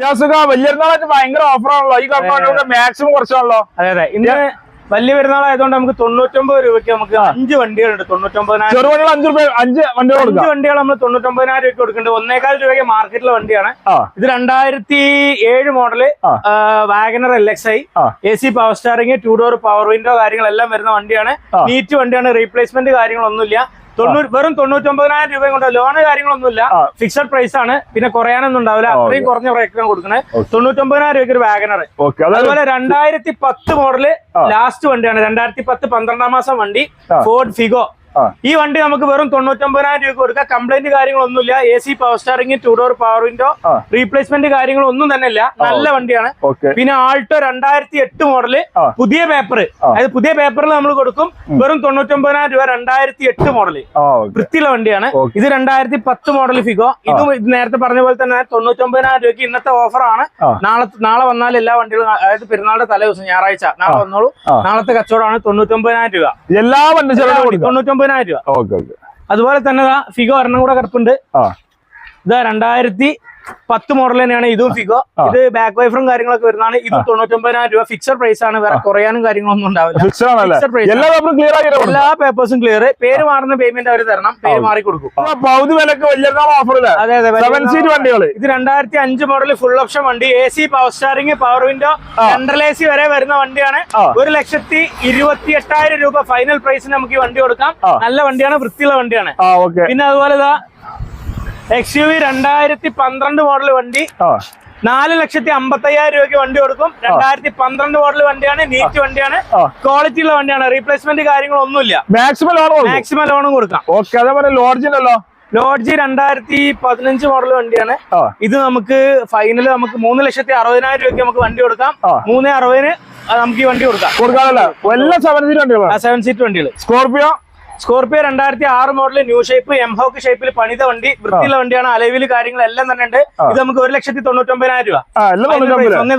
യാസുക വലിയൊരുന്നാളായിട്ട് ഭയങ്കര ഓഫറാണല്ലോ. ഈ company maximum കുറച്ചാണല്ലോ. അതെ അതെ. ഇന്ന് വലിയ പെരുന്നാളായതുകൊണ്ട് നമുക്ക് തൊണ്ണൂറ്റൊമ്പത് രൂപയ്ക്ക് നമുക്ക് അഞ്ച് വണ്ടികളുണ്ട്. തൊണ്ണൂറ്റൊമ്പതിനായിരം ചെറുവണ്ടികൾ അഞ്ചു രൂപ അഞ്ച് വണ്ടികൾ അഞ്ച് വണ്ടികൾ നമ്മൾ തൊണ്ണൂറ്റൊമ്പതിനായിരം രൂപയ്ക്ക് കൊടുക്കുന്നുണ്ട്. ഒന്നേകാൽ രൂപയ്ക്ക് മാർക്കറ്റിലെ വണ്ടിയാണ്. ഇത് രണ്ടായിരത്തി ഏഴ് model WagonR L X I. A C power steering two door power window കാര്യങ്ങളെല്ലാം വരുന്ന വണ്ടിയാണ്. നീറ്റ് വണ്ടിയാണ്. റീപ്ലേസ്മെന്റ് കാര്യങ്ങളൊന്നുമില്ല. തൊണ്ണൂറ് വെറും തൊണ്ണൂറ്റൊമ്പതിനായിരം രൂപയും കൊണ്ട് ലോണ് കാര്യങ്ങളൊന്നുമില്ല. ഫിക്സഡ് പ്രൈസ് ആണ്. പിന്നെ കുറയാനൊന്നും ഉണ്ടാവില്ല. അത്രയും കുറഞ്ഞ റേറ്റിനാണ് കൊടുക്കുന്നത്. തൊണ്ണൂറ്റൊമ്പതിനായിരം രൂപയ്ക്ക് ഒരു വാഗനർ അതുപോലെ രണ്ടായിരത്തി പത്ത് മോഡൽ. ലാസ്റ്റ് വണ്ടിയാണ്. രണ്ടായിരത്തി പത്ത് പന്ത്രണ്ടാം മാസം വണ്ടി ഫോർഡ് ഫിഗോ. ഈ വണ്ടി നമുക്ക് വെറും തൊണ്ണൂറ്റൊമ്പതിനായിരം രൂപ കൊടുക്കാം. കംപ്ലൈന്റ് കാര്യങ്ങളൊന്നുമില്ല. A C power steering two door power window. Replacement കാര്യങ്ങളൊന്നും തന്നെ ഇല്ല. നല്ല വണ്ടിയാണ്. പിന്നെ ആൾട്ടോ രണ്ടായിരത്തി എട്ട് മോഡൽ പുതിയ പേപ്പർ അതായത് പുതിയ പേപ്പറിൽ നമ്മൾ കൊടുക്കും. വെറും തൊണ്ണൂറ്റൊമ്പതിനായിരം രൂപ രണ്ടായിരത്തി എട്ട് മോഡൽ വൃത്തിയുള്ള വണ്ടിയാണ്. ഇത് രണ്ടായിരത്തി പത്ത് മോഡൽ ഫിഗോ ഇതും ഇത് നേരത്തെ പറഞ്ഞ പോലെ തന്നെ തൊണ്ണൂറ്റൊമ്പതിനായിരം രൂപയ്ക്ക് ഇന്നത്തെ ഓഫറാണ്. നാളെ നാളെ വന്നാൽ എല്ലാ വണ്ടികളും അതായത് പെരുന്നാളുടെ തലേ ദിവസം ഞായറാഴ്ച. നാളെ വന്നോളൂ. നാളത്തെ കച്ചവടമാണ് തൊണ്ണൂറ്റൊമ്പതിനായിരം രൂപ. എല്ലാ വണ്ടി ചെറുപ്പം തൊണ്ണൂറ്റൊമ്പതിനായിരം രൂപ. Okay okay. അതുപോലെ തന്നെ ഫിഗോ ഒരെണ്ണം കൂടെ കിടപ്പുണ്ട്. ഇതാ രണ്ടായിരത്തി പത്ത് മോഡൽ തന്നെയാണ് ഇതും ഫിഗോ ഇത് ബാക്ക് വൈഫറും കാര്യങ്ങളൊക്കെ വരുന്നതാണ്. ഇത് തൊണ്ണൂറ്റൊമ്പതിനായിരം രൂപ ഫിക്സഡ് പ്രൈസ് ആണ്. വേറെ കുറയാനും കാര്യങ്ങളൊന്നും ഉണ്ടാവില്ല. എല്ലാ പേപ്പേഴ്സും ക്ലിയർ പേര് മാറുന്ന പേയ്മെന്റ് അവർ തരണം. പേര് മാറി കൊടുക്കും. അതെ അതെ ഇത് രണ്ടായിരത്തി അഞ്ച് മോഡൽ ഫുൾ ഓപ്ഷൻ വണ്ടി. A C power steering power window central A C വരെ വരുന്ന വണ്ടിയാണ്. ഒരു ലക്ഷത്തി ഇരുപത്തി എട്ടായിരം രൂപ ഫൈനൽ പ്രൈസിന് നമുക്ക് ഈ വണ്ടി കൊടുക്കാം. നല്ല വണ്ടിയാണ് വൃത്തിയുള്ള വണ്ടിയാണ്. പിന്നെ അതുപോലെ എക്സ് യു വി രണ്ടായിരത്തി പന്ത്രണ്ട് മോഡൽ വണ്ടി നാല് ലക്ഷത്തി അമ്പത്തി അയ്യായിരം രൂപയ്ക്ക് വണ്ടി കൊടുക്കും. രണ്ടായിരത്തി പന്ത്രണ്ട് മോഡൽ വണ്ടിയാണ് നീറ്റ് വണ്ടിയാണ്. ക്വാളിറ്റി ഉള്ള വണ്ടിയാണ്. റീപ്ലേസ്മെന്റ് കാര്യങ്ങളൊന്നുമില്ല. മാക്സിമം ലോൺ മാക്സിമം ലോണും കൊടുക്കാം. ഓക്കെ അതേപോലെ ലോഡ്ജിനല്ലോ ലോഡ്ജി രണ്ടായിരത്തി പതിനഞ്ച് മോഡൽ വണ്ടിയാണ്. ഇത് നമുക്ക് ഫൈനൽ നമുക്ക് മൂന്ന് ലക്ഷത്തി അറുപതിനായിരം രൂപയ്ക്ക് നമുക്ക് വണ്ടി കൊടുക്കാം. മൂന്ന് അറുപതിന് നമുക്ക് ഈ വണ്ടി കൊടുക്കാം. കൊടുക്കാം എല്ലാ സെവൻ സീറ്റ് വണ്ടികൾ സെവൻ സീറ്റ് വണ്ടികൾ സ്കോർപിയോ സ്കോർപിയോ രണ്ടായിരത്തി ആറ് മോഡൽ ന്യൂ ഷേപ്പ് എംഹോക്ക് ഷേപ്പിൽ പണിത വണ്ടി വൃത്തിയുള്ള വണ്ടിയാണ് അലവിൽ കാര്യങ്ങളെല്ലാം തന്നെ ഉണ്ട്. ഇത് നമുക്ക് ഒരു ലക്ഷത്തി തൊണ്ണൂറ്റൊമ്പതിനായിരം രൂപ.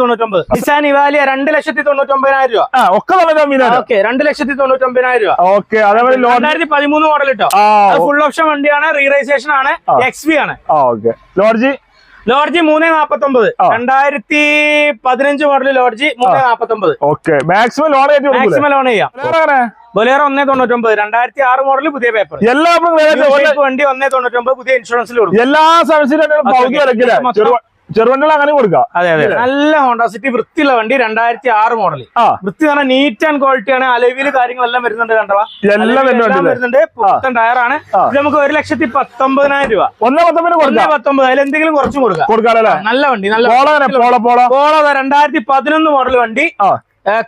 തൊണ്ണൂറ്റൊമ്പത് price നിസാൻ ഇവാലിയ രണ്ട് ലക്ഷത്തി തൊണ്ണൂറ്റൊമ്പതിനായിരം രൂപ. ഓക്കെ രണ്ട് ലക്ഷത്തി തൊണ്ണൂറ്റൊമ്പതിനായിരം രൂപ. ഓക്കെ രണ്ടായിരത്തി പതിമൂന്ന് മോഡൽ കേട്ടോ ഫുൾ ഓപ്ഷൻ വണ്ടിയാണ് റീറൈസേഷൻ ആണ് എക്സ് വി ആണ്. ലോഡ്ജി? ലോഡ്ജി മൂന്ന് നാപ്പത്തി ഒമ്പത്. രണ്ടായിരത്തി പതിനഞ്ച് മോഡൽ ലോഡ്ജി മൂന്ന് നാപ്പത്തി ഒമ്പത് മാക്സിമം ലോൺ മാക്സിമം ലോൺ ചെയ്യാം. ബൊലേറോ ഒന്നേ തൊണ്ണൂറ്റൊമ്പത്. രണ്ടായിരത്തി ആറ് മോഡൽ പുതിയ പേപ്പർ എല്ലാ വണ്ടി ഒന്നേ തൊണ്ണൂറ്റൊമ്പത് പുതിയ ഇൻഷുറൻസിൽ കൊടുക്കും. എല്ലാ സർവീസിലും ചെറുവണ്ടികൾ അങ്ങനെ കൊടുക്കാം. അതെ അതെ. നല്ല ഹോണ്ട സിറ്റി വൃത്തിയുള്ള വണ്ടി രണ്ടായിരത്തി ആറ് മോഡൽ വൃത്തി പറഞ്ഞാൽ നീറ്റ് ആൻഡ് ക്വാളിറ്റി ആണ്. അലവിൽ കാര്യങ്ങളെല്ലാം വരുന്നുണ്ട് കണ്ടവാ എല്ലാം വരുന്നുണ്ട് വരുന്നുണ്ട്. പുത്തൻ ടയറാണ് ഇത് നമുക്ക് ഒരു ലക്ഷത്തി പത്തൊമ്പതിനായിരം രൂപ. ഒന്നേ പത്തൊമ്പതിന് ഒന്നേ കൊടുക്കാം പത്തൊമ്പത്. അതിൽ എന്തെങ്കിലും കുറച്ചും കൊടുക്കാം. കൊടുക്കാനല്ലേ നല്ല വണ്ടി നല്ല പോള രണ്ടായിരത്തി പതിനൊന്ന് മോഡൽ വണ്ടി. ആ.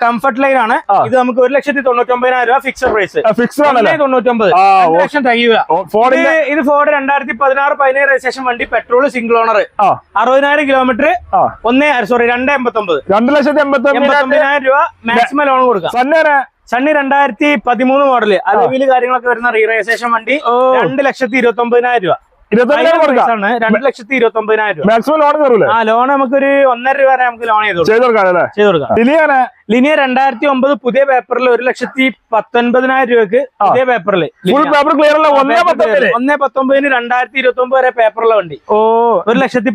കംഫർട്ട് ലൈൻ ആണ്. ഇത് നമുക്ക് ഒരു ലക്ഷത്തി തൊണ്ണൂറ്റൊമ്പതിനായിരം രൂപ ഫിക്സഡ് പ്രൈസ് ഫിക്സ് ആണല്ലേ തൊണ്ണൂറ്റൊമ്പത്. ലക്ഷം ഇത് ഫോർഡ് രണ്ടായിരത്തി പതിനാറ് പതിനേഴ് രജിസ്ട്രേഷൻ വണ്ടി പെട്രോൾ സിംഗിൾ ഓണർ അറുപതിനായിരം കിലോമീറ്റർ ഒന്നേ സോറി രണ്ട് എൺപത്തി ഒമ്പത് രണ്ട് ലക്ഷത്തി എൺപത്തി രൂപ മാക്സിമം ലോൺ കൊടുക്കാം. സണ്ണി രണ്ടായിരത്തി പതിമൂന്ന് മോഡൽ അലവിൽ കാര്യങ്ങളൊക്കെ വരുന്ന റീ രജിസ്ട്രേഷൻ വണ്ടി. രണ്ട് ലക്ഷത്തി ഇരുപത്തി ഒമ്പതിനായിരം രൂപ രണ്ട് ലക്ഷത്തി ഇരുപത്തി ഒമ്പതിനായിരം രൂപ. മാക്സിമം ലോൺ കയറൂലേ ആ ലോൺ നമുക്കൊരു ഒന്നര രൂപ വരെ നമുക്ക് ലോൺ ചെയ്ത് കൊടുക്കാം. ചെയ്ത് കൊടുക്കാം ലിനിയ രണ്ടായിരത്തി ഒമ്പത് പുതിയ പേപ്പറിൽ ഒരു ലക്ഷത്തി പത്തൊൻപതിനായിരം രൂപക്ക് പുതിയ പേപ്പറിൽ പേപ്പർ ക്ലിയർ ഒന്നേ പത്തൊമ്പതിന്? രണ്ടായിരത്തി ഇരുപത്തി ഒമ്പത് വരെ പേപ്പറുള്ള വണ്ടി. ഓ. ഒരു ലക്ഷത്തി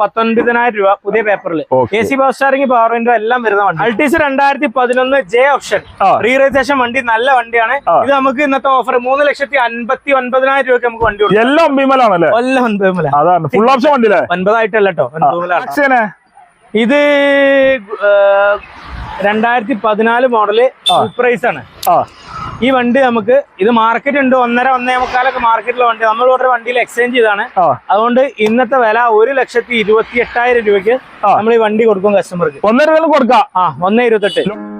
പത്തൊൻപതിനായിരം രൂപ പുതിയ പേപ്പറിൽ. A C power steering power window എല്ലാം വരുന്ന വണ്ടി. അൾട്ടീസ് രണ്ടായിരത്തി പതിനൊന്ന് ജെ ഓപ്ഷൻ റീറൈസേഷൻ വണ്ടി നല്ല വണ്ടിയാണ്. ഇത് നമുക്ക് ഇന്നത്തെ ഓഫർ മൂന്ന് ലക്ഷത്തി അൻപത്തി ഒൻപതിനായിരം രൂപയ്ക്ക് നമുക്ക് വണ്ടി എല്ലാം ഒമ്പിമലാണല്ലേ എല്ലാം അതാണ്. ഫുൾ ഓപ്ഷൻ വണ്ടിയില്ലേ ഒൻപതായിട്ടല്ലോ ഇത് രണ്ടായിരത്തി പതിനാല് മോഡൽ പ്രൈസ് ആണ്. ആ. ഈ വണ്ടി നമുക്ക് ഇത് മാർക്കറ്റ് ഉണ്ട്. ഒന്നര ഒന്നേ മുക്കാലൊക്കെ മാർക്കറ്റിലെ വണ്ടി. നമ്മൾ ഇവിടെ വണ്ടിയിൽ എക്സ്ചേഞ്ച് ചെയ്താണ്. അതുകൊണ്ട് ഇന്നത്തെ വില ഒരു ലക്ഷത്തി ഇരുപത്തി എട്ടായിരം രൂപയ്ക്ക് നമ്മൾ ഈ വണ്ടി കൊടുക്കും കസ്റ്റമർക്ക് ഒന്നര കൊടുക്കാം. ആ ഒന്നേ ഇരുപത്തെട്ട്.